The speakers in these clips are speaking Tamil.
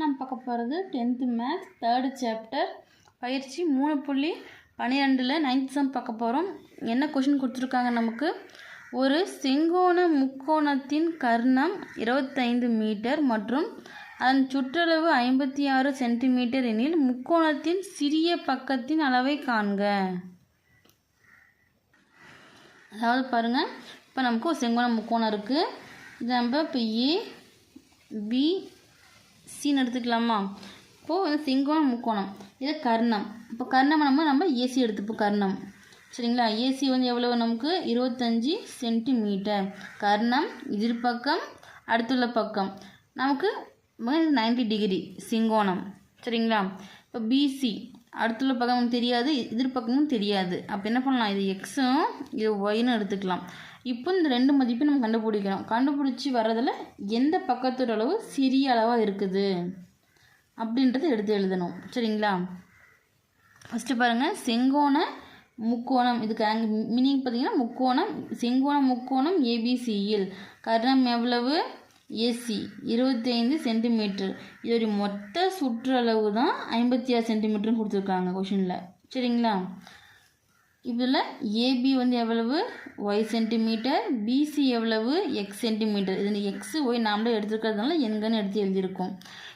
நம்ம பார்க்க போகிறது டென்த்து மேத்ஸ் தேர்டு சாப்டர் பயிற்சி மூணு புள்ளி பன்னிரெண்டில் நைன்த் சம் பார்க்க போகிறோம் என்ன கொஷின் கொடுத்துருக்காங்க நமக்கு? ஒரு செங்கோண முக்கோணத்தின் கர்ணம் இருபத்தைந்து மீட்டர் மற்றும் அதன் சுற்றளவு ஐம்பத்தி ஆறு சென்டிமீட்டர் எனில் முக்கோணத்தின் சிறிய பக்கத்தின் அளவை காண்க. அதாவது பாருங்கள் இப்போ நமக்கு ஒரு செங்கோண முக்கோணம் இருக்குது இது நம்ம இப்போ ஏ பி சின்னு எடுத்துக்கலாமா? இப்போது வந்து சிங்கம் முக்கோணம். இது கர்ணம். இப்போ கர்ணம் நம்ம நம்ம ஏசி எடுத்துப்போம் கர்ணம். சரிங்களா? ஏசி வந்து எவ்வளோ நமக்கு? இருபத்தஞ்சி சென்டிமீட்டர். கர்ணம் எதிர்பக்கம் அடுத்துள்ள பக்கம். நமக்கு நைன்டி டிகிரி சிங்கோணம். சரிங்களா? இப்போ பிசி அடுத்துள்ள பக்கம் தெரியாது எதிர்பக்கமும் தெரியாது. அப்போ என்ன பண்ணலாம்? இது எக்ஸும் இது ஒய்னு எடுத்துக்கலாம். இப்போ இந்த ரெண்டு மதிப்பையும் நம்ம கண்டுபிடிக்கிறோம். கண்டுபிடிச்சி வர்றதில் எந்த பக்கத்தோட அளவு சிறிய அளவாக இருக்குது? அப்படின்றத எடுத்து எழுதணும். சரிங்களா? ஃபஸ்ட்டு பாருங்கள் செங்கோண முக்கோணம். இதுக்கு அங்கே மீனிங் பார்த்தீங்கன்னா முக்கோணம் செங்கோண முக்கோணம் ஏபிசியில் கர்ணம் எவ்வளவு? ஏசி இருபத்தைந்து சென்டிமீட்டர் இதோடைய மொத்த சுற்றளவு தான் ஐம்பத்தி ஆறு சென்டிமீட்டர்னு கொடுத்துருக்காங்க கொஷினில் சரிங்களா? இதில் ஏபி வந்து எவ்வளவு? ஒய் சென்டிமீட்டர் பிசி எவ்வளவு? எக்ஸ் சென்டிமீட்டர் இது எக்ஸு ஒய் நாமளே எடுத்துருக்கிறதுனால எங்கன்னு எடுத்து எழுதியிருக்கோம்.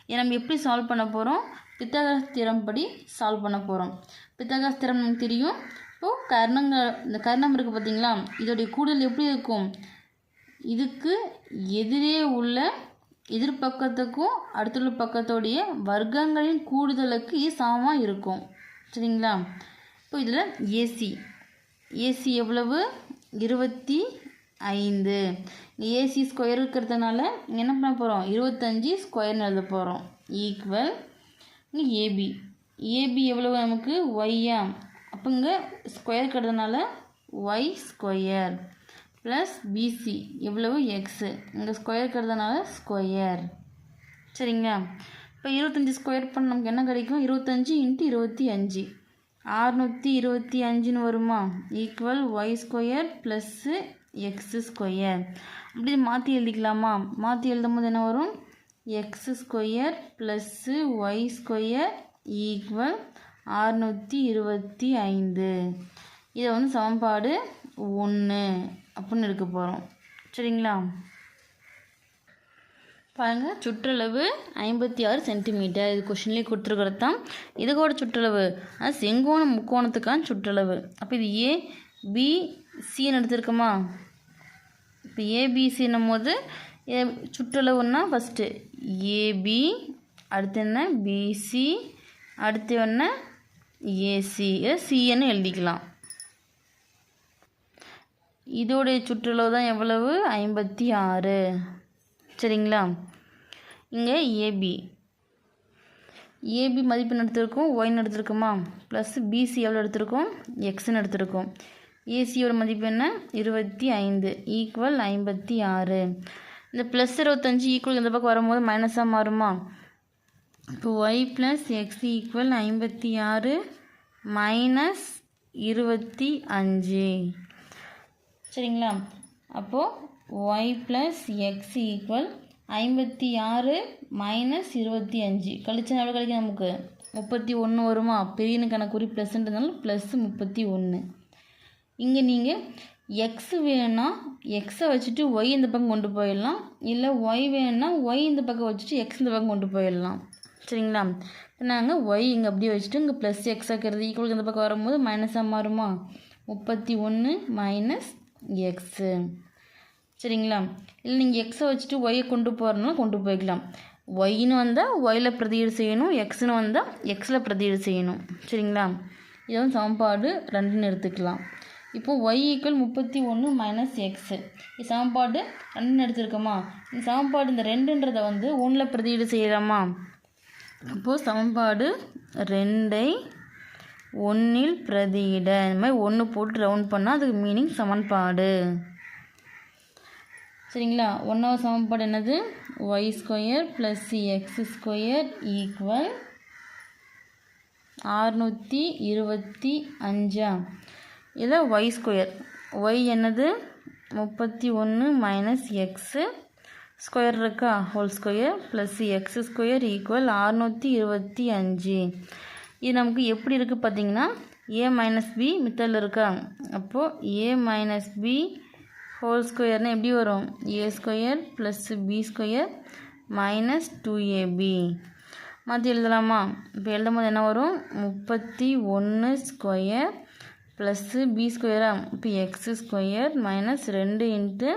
இதை நம்ம எப்படி சால்வ் பண்ண போகிறோம் பித்தகாஸ் திறம் படி சால்வ் பண்ண போகிறோம் பித்தகாஸ் திறம் நமக்கு தெரியும். இப்போது கர்ணங்கள் இந்த கர்ணம் இருக்குது பார்த்தீங்களா இதோடைய கூடுதல் எப்படி இருக்கும்? இதுக்கு எதிரே உள்ள எதிர்பக்கத்துக்கும் அடுத்துள்ள பக்கத்தோடைய வர்க்கங்களின் கூடுதலுக்கு சமமாக இருக்கும். சரிங்களா? இப்போ இதில் ஏசி ஏசி எவ்வளவு? இருபத்தி ஐந்து. ஏசி ஸ்கொயர் இருக்கிறதுனால என்ன பண்ண போகிறோம் இருபத்தஞ்சி ஸ்கொயர்னு எழுத போகிறோம் ஈக்குவல் ஏபி ஏபி எவ்வளவு நமக்கு? ஒய்யா அப்போ இங்கே ஸ்கொயர் இருக்கிறதுனால ஒய் ஸ்கொயர் ப்ளஸ் பிசி எவ்வளவு? எக்ஸு இங்கே ஸ்கொயர் இருக்கிறதுனால ஸ்கொயர் சரிங்களா? இப்போ இருபத்தஞ்சி ஸ்கொயர் பண்ண நமக்கு என்ன கிடைக்கும்? இருபத்தஞ்சி இன்ட்டு இருபத்தி அஞ்சு. ஆறுநூற்றி இருபத்தி அஞ்சுன்னு வருமா? Equal Y square plus X square அப்படி மாற்றி எழுதிக்கலாமா? மாற்றி எழுதும் போது என்ன வரும்? X square plus Y square equal ஆறுநூற்றி இருபத்தி ஐந்து. இதை வந்து சமன்பாடு ஒன்று அப்படின்னு எடுக்க போகிறோம் சரிங்களா? பாருங்கள் சுற்றளவு ஐம்பத்தி ஆறு சென்டிமீட்டர். இது கொஷின்லேயே கொடுத்துருக்கிறது தான். இதுக்கோட சுற்றளவு. அது செங்கோண முக்கோணத்துக்கான சுற்றளவு. அப்போ இது ஏ பி சின்னு எடுத்துருக்கோமா? இப்போ ஏபிசின்னும் போது சுற்றளவுன்னா ஃபஸ்ட்டு ஏபி அடுத்து என்ன? பிசி அடுத்து என்ன? ஏசி சின்னு எழுதிக்கலாம். இதோடைய சுற்றளவு தான் எவ்வளவு? ஐம்பத்தி ஆறு. சரிங்களா? இங்கே ஏபி ஏபி மதிப்பு எடுத்திருக்கோம் ஒய்னு எடுத்திருக்குமா? ப்ளஸ் பிசி எவ்வளோ எடுத்திருக்கோம்? எக்ஸ்ன்னு எடுத்திருக்கோம். ஏசியோட மதிப்பு என்ன? இருபத்தி ஐந்து ஈக்குவல் ஐம்பத்தி ஆறு. இந்த ப்ளஸ் இருபத்தஞ்சி ஈக்குவல் இந்த பக்கம் வரும்போது மைனஸாக மாறுமா? இப்போ ஒய் ப்ளஸ் எக்ஸ் ஈக்குவல் ஐம்பத்தி ஆறு மைனஸ் இருபத்தி அஞ்சு சரிங்களா? அப்போது ஒய் ப்ளஸ் எக்ஸ் ஈக்குவல் ஐம்பத்தி ஆறு மைனஸ் இருபத்தி அஞ்சு. கழிச்சா எவ்வளோ கிடைக்கும் நமக்கு? முப்பத்தி ஒன்று வருமா? பெரியனு கணக்குறி ப்ளஸ்ன்றதுனால ப்ளஸ் முப்பத்தி ஒன்று இங்கே நீங்கள் எக்ஸ் வேணும்னா எக்ஸை வச்சுட்டு ஒய் இந்த பக்கம் கொண்டு போயிடலாம். இல்லை ஒய் வேணும்னா ஒய் இந்த பக்கம் வச்சுட்டு எக்ஸ் இந்த பக்கம் கொண்டு போயிடலாம். சரிங்களா? இப்போ நாங்கள் ஒய் இங்கே அப்படியே வச்சுட்டு இங்கே ப்ளஸ் எக்ஸ் ஆக்கிறது ஈக்குவல் இந்த பக்கம் வரும்போது மைனஸாக மாறுமா? முப்பத்தி ஒன்று மைனஸ் எக்ஸு சரிங்களா? இல்லை நீங்கள் எக்ஸை வச்சுட்டு ஒய்யை கொண்டு போகிறனால கொண்டு போய்க்கலாம். ஒய்னு வந்தால் ஒயில் பிரதியீடு செய்யணும். எக்ஸ்னு வந்தால் எக்ஸில் பிரதியீடு செய்யணும். சரிங்களா? இது வந்து சமன்பாடு ரெண்டுன்னு எடுத்துக்கலாம். இப்போ ஒய் ஈக்குவல் முப்பத்தி ஒன்று மைனஸ் எக்ஸு இது சமன்பாடு ரெண்டுன்னு எடுத்துருக்கோமா? இந்த சமன்பாடு இந்த ரெண்டுன்றதை வந்து ஒன்றில் பிரதியீடு செய்யலாமா? அப்போது சமன்பாடு ரெண்டை ஒன்றில் பிரதியிட. இந்த மாதிரி ஒன்று போட்டு ரவுண்ட் பண்ணால் அதுக்கு மீனிங் சமன்பாடு. சரிங்களா? ஒன்றாவது சமன்பாடு என்னது? Y square plus C X square equal ஆறுநூற்றி இருபத்தி அஞ்சா. இதில் ஒய் ஸ்கொயர் ஒய் என்னது? முப்பத்தி ஒன்று மைனஸ் எக்ஸு ஸ்கொயர் இருக்கா? Whole square plus X square equal அறுநூற்றி இருபத்தி அஞ்சு. இது நமக்கு எப்படி இருக்குது பார்த்தீங்கன்னா ஏ மைனஸ் பி மித்தல் இருக்கா? அப்போது ஏ மைனஸ் பி ஹோல் ஸ்கொயர்னால் எப்படி வரும்? A square plus B square minus two AB மாற்றி எழுதலாமா? இப்போ எழுதும் போது என்ன வரும்? முப்பத்தி ஒன்று ஸ்கொயர் ப்ளஸ்ஸு பி ஸ்கொயரா இப்போ எக்ஸ் ஸ்கொயர் மைனஸ் ரெண்டு இன்ட்டு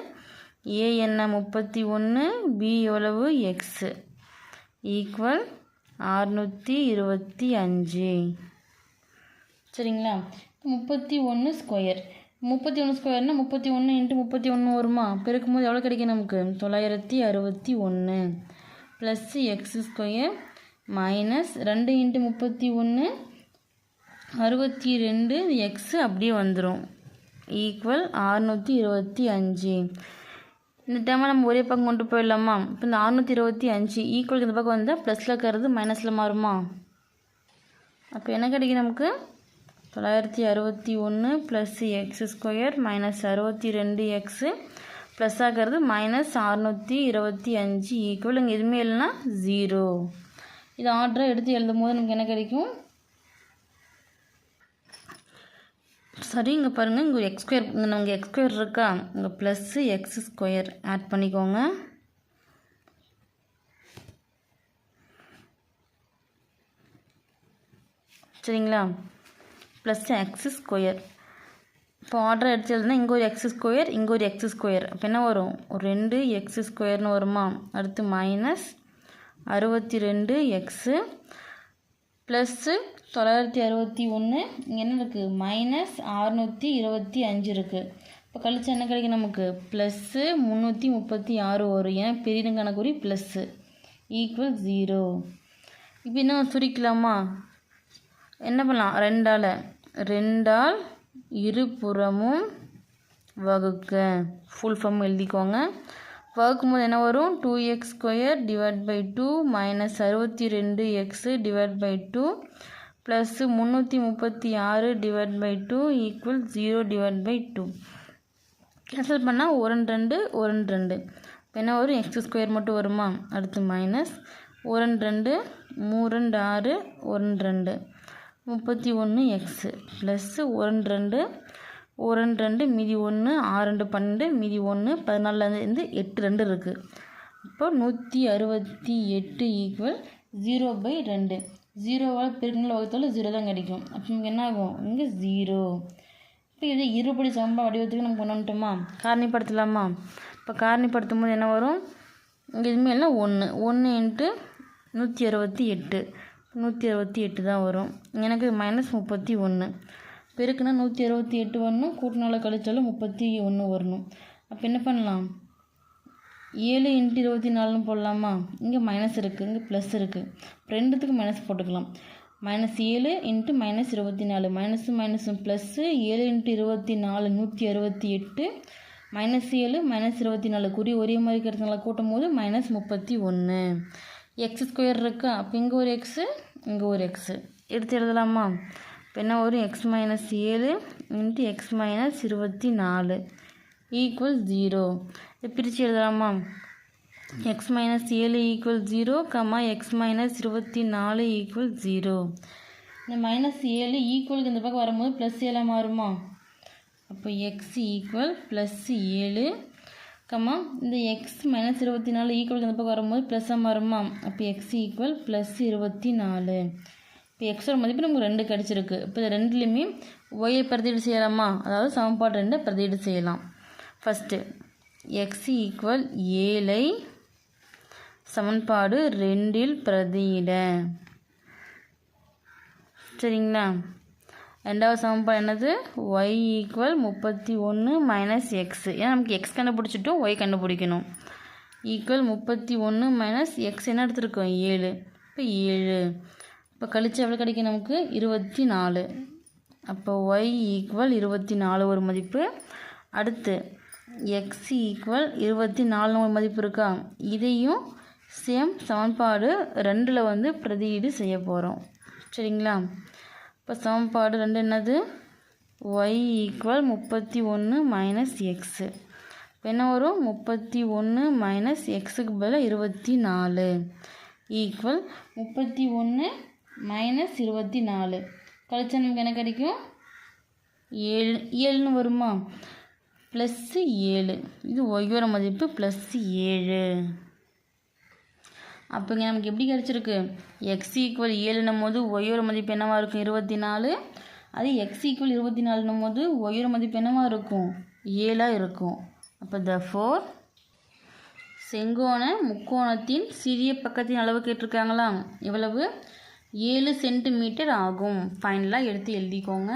ஏ என்ன? முப்பத்தி ஒன்று பி எவ்வளவு? எக்ஸு ஈக்குவல் அறுநூற்றி இருபத்தி அஞ்சு. சரிங்களா? முப்பத்தி ஒன்று ஸ்கொயர் முப்பத்தி ஒன்று ஸ்கொயர்னால் முப்பத்தி ஒன்று இன்ட்டு முப்பத்தி ஒன்று வருமா? பெருக்கும் போது எவ்வளோ கிடைக்கும் நமக்கு? தொள்ளாயிரத்தி அறுபத்தி ஒன்று ப்ளஸ் எக்ஸ் ஸ்கொயர் மைனஸ் ரெண்டு இன்ட்டு முப்பத்தி ஒன்று அறுபத்தி ரெண்டு எக்ஸு அப்படியே வந்துடும் ஈக்குவல் அறுநூற்றி இருபத்தி அஞ்சு. இந்த டைமை நம்ம ஒரே பக்கம் கொண்டு போயிடலாமா? இப்போ இந்த அறுநூற்றி இருபத்தி அஞ்சு ஈக்குவலுக்கு இந்த பக்கம் வந்தால் ப்ளஸில் இருக்கிறது மைனஸில் மாறுமா? அப்போ என்ன கிடைக்கும் நமக்கு? தொள்ளாயிரத்தி அறுபத்தி ஒன்று ப்ளஸ் எக்ஸ் ஸ்கொயர் மைனஸ் அறுபத்தி ரெண்டு எக்ஸு ப்ளஸ் ஆகிறது மைனஸ் அறுநூற்றி இருபத்தி அஞ்சு ஈக்குவல் இங்கே எதுவுமே இல்லைன்னா ஜீரோ இது ஆர்டராக எடுத்து எழுதும் போது நமக்கு என்ன கிடைக்கும்? சரி இங்கே பாருங்கள் இங்கே ஒரு எக்ஸ் ஸ்கொயர் இங்கே நமக்கு எக்ஸ் ஸ்கொயர் இருக்கா? இங்கே ப்ளஸ்ஸு எக்ஸ் ஸ்கொயர் ஆட் பண்ணிக்கோங்க. சரிங்களா? ப்ளஸ் எக்ஸ் ஸ்கொயர் இப்போ ஆர்டர் எடுத்து எழுதுனா இங்கே ஒரு எக்ஸ் ஸ்கொயர் இங்கே ஒரு எக்ஸ் ஸ்கொயர் அப்போ என்ன வரும்? ஒரு ரெண்டு எக்ஸ் ஸ்கொயர்னு வருமா? அடுத்து மைனஸ் அறுபத்தி ரெண்டு எக்ஸு ப்ளஸ்ஸு தொள்ளாயிரத்தி அறுபத்தி ஒன்று. இங்கே என்ன இருக்குது மைனஸ் அறுநூற்றி இருபத்தி அஞ்சு இருக்குது இப்போ கழிச்சு என்ன கிடைக்கும் நமக்கு? ப்ளஸ்ஸு முந்நூற்றி முப்பத்தி ஆறு வரும். ஏன்னா பெரிய கணக்குறி ப்ளஸ்ஸு. ஈக்குவல் ஜீரோ இப்போ என்ன சுருக்கலாமா? என்ன பண்ணலாம்? ரெண்டால். ரெண்டால் இருபுறமும் வகுக்க. ஃபுல் ஃபார்ம் எழுதிக்கோங்க. வகுக்கும் போது என்ன வரும்? Two X square divide by two minus அறுபத்தி ரெண்டு X divide by two plus முந்நூற்றி முப்பத்தி ஆறு divide by two equal zero divide by two cancel பண்ணால் ஒரு ரெண்டு ஒரு ரெண்டு. இப்போ என்ன வரும்? எக்ஸ் ஸ்கொயர் மட்டும் வருமா? அடுத்து மைனஸ் ஒரு ரெண்டு மூரண்டு ஆறு ஒன்று ரெண்டு. முப்பத்தி ஒன்று எக்ஸு ப்ளஸ்ஸு ஒரு ரெண்டு ஒரு ரெண்டு ரெண்டு மீதி ஒன்று ஆறு ரெண்டு பன்னெண்டு மீதி ஒன்று பதினாலுலேருந்து எட்டு ரெண்டு இருக்குது இப்போ நூற்றி அறுபத்தி எட்டு ஈக்குவல் ஜீரோ பை ரெண்டு. ஜீரோவால் பெருங்கல் வகுத்தாலும் ஜீரோ தான் கிடைக்கும். அப்போ நமக்கு என்ன ஆகும்? இங்கே ஜீரோ இப்போ இது இருபடி சம்பா வடிவத்துக்கு நம்ம கொண்டு வந்துட்டோமா? காரணிப்படுத்தலாமா? இப்போ காரணிப்படுத்தும் போது என்ன வரும்? இங்கே எதுவுமே இல்லை ஒன்று ஒன்று இன்ட்டு நூற்றி அறுபத்தி எட்டு. நூற்றி அறுபத்தி எட்டு தான் வரும். எனக்கு மைனஸ் முப்பத்தி ஒன்று பெருக்குனா நூற்றி அறுபத்தி எட்டு வரணும் கூட்டினால கழிச்சாலும் முப்பத்தி ஒன்று வரணும். அப்போ என்ன பண்ணலாம்? ஏழு இன்ட்டு இருபத்தி நாலுன்னு போடலாமா? இங்கே மைனஸ் இருக்குது இங்கே ப்ளஸ் இருக்குது ரெண்டுத்துக்கு மைனஸ் போட்டுக்கலாம். மைனஸ் ஏழு இன்ட்டு மைனஸ் இருபத்தி நாலு. மைனஸு மைனஸும் ப்ளஸ்ஸு ஏழு இன்ட்டு இருபத்தி நாலு நூற்றி அறுபத்தி எட்டு. மைனஸ் ஏழு மைனஸ் இருபத்தி நாலு. குறி ஒரே மாதிரி கிடைச்சனால கூட்டும் போது மைனஸ் முப்பத்தி ஒன்று எக்ஸ் ஸ்கொயர் இருக்கா? அப்போ இங்கே ஒரு எக்ஸு இங்கே ஒரு எக்ஸு எடுத்து எழுதலாமா? இப்போ என்ன வரும்? எக்ஸ் மைனஸ் ஏழு இன்ட்டு எக்ஸ் மைனஸ் இருபத்தி நாலு ஈக்குவல் ஜீரோ இதை பிரித்து எழுதலாமா? எக்ஸ் மைனஸ் ஏழு equal zero comma X minus இருபத்தி நாலு ஈக்குவல் ஜீரோ இந்த மைனஸ் ஏழு ஈக்குவலுக்கு இந்த பக்கம் வரும்போது ப்ளஸ் ஏழாக மாறுமா? அப்போ எக்ஸ் ஈக்குவல் ப்ளஸ் ஏழு கம்மா இந்த எக்ஸ் மைனஸ் இருபத்தி நாலு ஈக்குவலுக்கு இந்த பக்கம் வரும்போது ப்ளஸ்ஸாக மாறுமா? அப்போ எக்ஸ் ஈக்குவல் ப்ளஸ் இருபத்தி நாலு. இப்போ எக்ஸோட மதிப்பு நமக்கு ரெண்டு கிடச்சிருக்கு. இப்போ இந்த ரெண்டுலேயுமே ஒய்யை பிரதீடு செய்யலாமா? அதாவது சமன்பாடு ரெண்டை பிரதீடு செய்யலாம். ஃபஸ்ட்டு எக்ஸ் ஈக்குவல் ஏழை சமன்பாடு ரெண்டில் பிரதியிட. சரிங்களா? ரெண்டாவது சமன்பாடு என்னது? ஒய் ஈக்குவல் முப்பத்தி ஒன்று மைனஸ் எக்ஸ் ஏன்னா நமக்கு எக்ஸ் கண்டுபிடிச்சிட்டோம் ஒய் கண்டுபிடிக்கணும். ஈக்குவல் முப்பத்தி ஒன்று மைனஸ் எக்ஸ் என்ன எடுத்துருக்கோம்? ஏழு. இப்போ ஏழு. இப்போ கழிச்சு எவ்வளோ கிடைக்கும் நமக்கு? இருபத்தி நாலு அப்போ ஒய் ஈக்குவல் இருபத்தி நாலு ஒரு மதிப்பு. அடுத்து எக்ஸ் ஈக்குவல் இருபத்தி நாலு ஒரு மதிப்பு இருக்கா? இதையும் சேம் சமன்பாடு ரெண்டில் வந்து பிரதியீடு செய்ய போகிறோம் சரிங்களா? இப்போ சமன்பாடு ரெண்டு என்னது? ஒய் ஈக்குவல் முப்பத்தி ஒன்று மைனஸ் எக்ஸு இப்போ என்ன வரும்? முப்பத்தி ஒன்று மைனஸ் எக்ஸுக்கு பதிலாக இருபத்தி நாலு ஈக்குவல் முப்பத்தி ஒன்று மைனஸ் இருபத்தி நாலு. கழிச்சா நமக்கு என்ன கிடைக்கும்? ஏழு. ஏழுன்னு வருமா? ப்ளஸ்ஸு ஏழு. இது ஒய்யோட மதிப்பு ப்ளஸ்ஸு ஏழு. அப்போங்க நமக்கு எப்படி கிடச்சிருக்கு? எக்ஸ் ஈக்குவல் ஏழுன்னும் போது ஒய்யோட மதிப்பு என்னவாக இருக்கும்? இருபத்தி நாலு. அது எக்ஸ் ஈக்குவல் இருபத்தி நாலுன்னும் போது ஒய்யோட மதிப்பு என்னவாக இருக்கும்? ஏழாக இருக்கும். அப்போ த ஃபோர் செங்கோண முக்கோணத்தின் சிறிய பக்கத்தின் அளவு கேட்டிருக்காங்களா எவ்வளவு? ஏழு சென்டிமீட்டர் ஆகும். ஃபைனலாக எடுத்து எழுதிக்கோங்க.